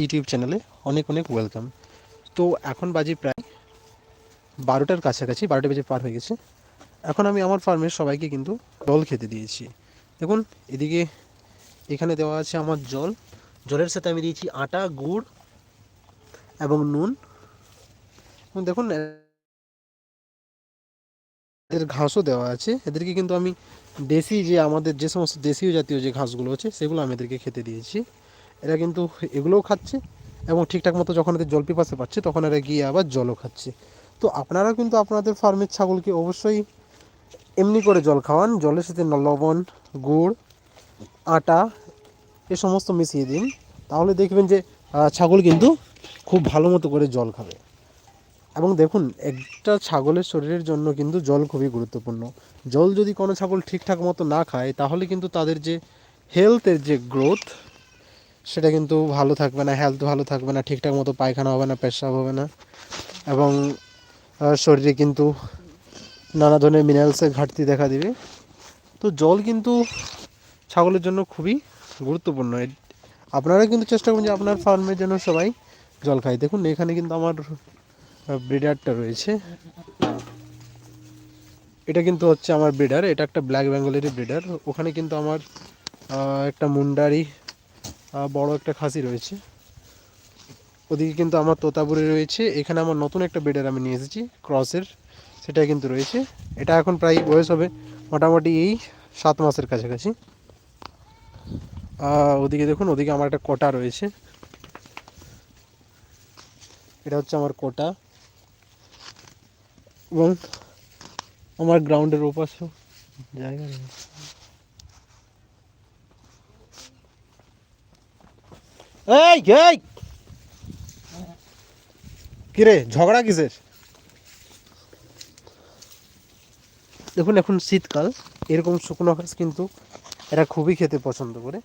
YouTube চ্যানেলে অনেক অনেক ওয়েলকাম। তো এখন বাজে প্রায় বারোটার কাছাকাছি, বারোটা বেজে পার হয়ে গেছে। এখন আমি আমার ফার্মের সবাইকে কিন্তু জল খেতে দিয়েছি। দেখুন, এদিকে এখানে দেওয়া আছে আমার জল। জলের সাথে আমি দিয়েছি আটা, গুড় এবং নুন। এবং দেখুন, এদের ঘাসও দেওয়া আছে। এদেরকে কিন্তু আমি দেশি যে আমাদের যে সমস্ত দেশীয় জাতীয় যে ঘাসগুলো আছে, সেগুলো আমি এদেরকে খেতে দিয়েছি। এরা কিন্তু এগুলোও খাচ্ছে এবং ঠিকঠাক মতো যখন এদের জল পিপাসে পাচ্ছে, তখন এরা গিয়ে আবার জলও খাচ্ছে। তো আপনারা কিন্তু আপনাদের ফার্মের ছাগলকে অবশ্যই এমনি করে জল খাওয়ান, জলের সাথে লবণ, গুড়, আটা, এ সমস্ত মিশিয়ে দিন। তাহলে দেখবেন যে ছাগল কিন্তু খুব ভালো মতো করে জল খাবে। এবং দেখুন, একটা ছাগলের শরীরের জন্য কিন্তু জল খুবই গুরুত্বপূর্ণ। জল যদি কোনো ছাগল ঠিকঠাক মতো না খায়, তাহলে কিন্তু তাদের যে হেলথের যে গ্রোথ সেটা কিন্তু ভালো থাকবে না হেলথ ভালো থাকবে না, ঠিকঠাক মতো পায়খানা হবে না, পেশাব হবে না এবং শরীরে কিন্তু নানা ধরনের মিনারেলসের ঘাটতি দেখা দিবে। তো জল কিন্তু ছাগলের জন্য খুবই গুরুত্বপূর্ণ। আপনারা কিন্তু চেষ্টা করুন যে আপনার ফার্মের জন্য সবাই জল খায়। দেখুন, এখানে কিন্তু আমার ব্রিডারটা রয়েছে। এটা কিন্তু হচ্ছে আমার ব্রিডার এটা একটা ব্ল্যাক বেঙ্গলেরই ব্রিডার ওখানে কিন্তু আমার একটা মুন্ডারি বড় একটা খাসি রয়েছে। ওদিকে কিন্তু আমার তোতাপুরি রয়েছে। এখানে আমার নতুন একটা ব্রিডার আমি নিয়ে এসেছি, ক্রসের। সেটা কিন্তু রয়েছে। এটা এখন প্রায় বয়স হবে মোটামুটি এই সাত মাসের কাছাকাছি। ওদিকে দেখুন, ওদিকে আমার একটা কোটা রয়েছে। এটা হচ্ছে আমার কোটা। এবং আমার গ্রাউন্ডের ওপাশেও জায়গা রয়েছে। এই এই। কিরে, ঝগড়া কিসের? দেখুন, এখন শীতকাল। এরকম শুকনো ঘাস কিন্তু এরা খুবই খেতে পছন্দ করে।